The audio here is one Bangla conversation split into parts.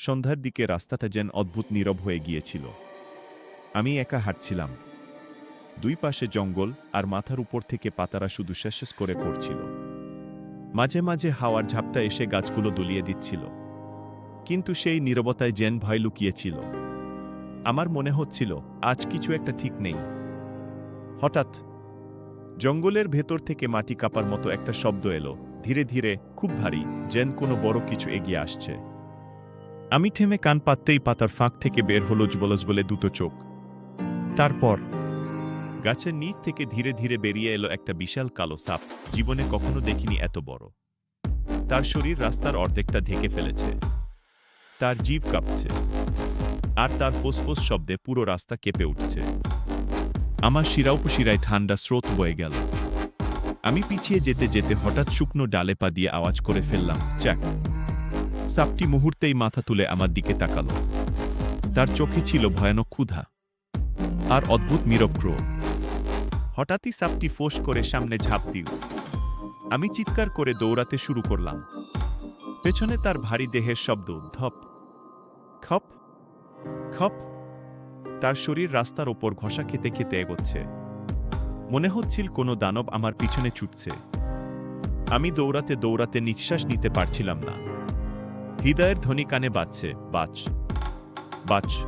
সন্ধ্যার দিকে রাস্তাটা যেন অদ্ভুত নীরব হয়ে গিয়েছিল। আমি একা হাঁটছিলাম। দুই পাশে জঙ্গল আর মাথার উপর থেকে পাতারা শুধু শেষ করে পড়ছিল। মাঝে মাঝে হাওয়ার ঝাপটা এসে গাছগুলো দুলিয়ে দিচ্ছিল। কিন্তু সেই নীরবতায় যেন ভয় লুকিয়েছিল। আমার মনে হচ্ছিল, আজ কিছু একটা ঠিক নেই। হঠাৎ জঙ্গলের ভেতর থেকে মাটি কাপার মতো একটা শব্দ এলো। ধীরে ধীরে খুব ভারী, যেন কোনো বড় কিছু এগিয়ে আসছে। আমি থেমে কান পাততেই পাতার ফাঁক থেকে বের হলো জবলস বলে দুটো চোখ। তারপর গাছের নিচ থেকে ধীরে ধীরে বেরিয়ে এলো একটা বিশাল কালো সাপ, জীবনে কখনো দেখিনি এত বড়। তার শরীর রাস্তার অর্ধেকটা ঢেকে ফেলেছে। তার জীব কাঁপছে। আর তার ফোসফোস শব্দে পুরো রাস্তা কেঁপে উঠছে। আমার শিরাউপশিরায় ঠান্ডা স্রোত বয়ে গেল। আমি পিছিয়ে যেতে যেতে হঠাৎ শুকনো ডালে পা দিয়ে আওয়াজ করে ফেললাম চ্যাক সাপটি মুহূর্তেই মাথা তুলে আমার দিকে তাকালো। তার চোখে ছিল ভয়ানক ক্ষুধা আর অদ্ভুত নিরক্র হঠাৎই সাপটি ফোঁস করে সামনে ঝাঁপ দিল। আমি চিৎকার করে দৌড়াতে শুরু করলাম। পেছনে তার ভারী দেহের শব্দ, ধপ, খপ খপ। তার শরীর রাস্তার ওপর ঘষা খেতে খেতে এগোচ্ছে। মনে হচ্ছিল কোনো দানব আমার পিছনে ছুটছে। আমি দৌড়াতে দৌড়াতে নিঃশ্বাস নিতে পারছিলাম না। হৃদয়ের ধ্বনি কানে বাজছে বাচ বাচ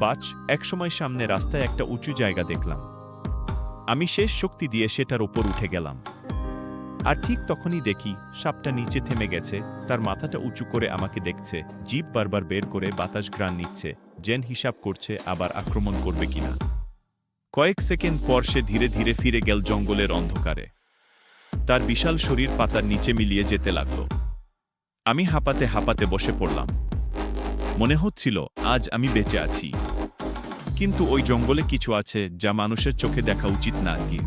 বাচ একসময় সামনে রাস্তায় একটা উঁচু জায়গা দেখলাম। আমি শেষ শক্তি দিয়ে সেটার ওপর উঠে গেলাম। আর ঠিক তখনই দেখি, সাপটা নিচে থেমে গেছে, তার মাথাটা উঁচু করে আমাকে দেখছে, জিভ বারবার বের করে বাতাস গ্রান নিচ্ছে, জেন হিসাব করছে আবার আক্রমণ করবে কিনা। কয়েক সেকেন্ড পর সে ধীরে ধীরে ফিরে গেল জঙ্গলের অন্ধকারে। তার বিশাল শরীর পাতার নিচে মিলিয়ে যেতে লাগল। আমি হাঁপাতে হাঁপাতে বসে পড়লাম। মনে হচ্ছিল আজ আমি বেঁচে আছি। কিন্তু ওই জঙ্গলে কিছু আছে যা মানুষের চোখে দেখা উচিত না আর কি।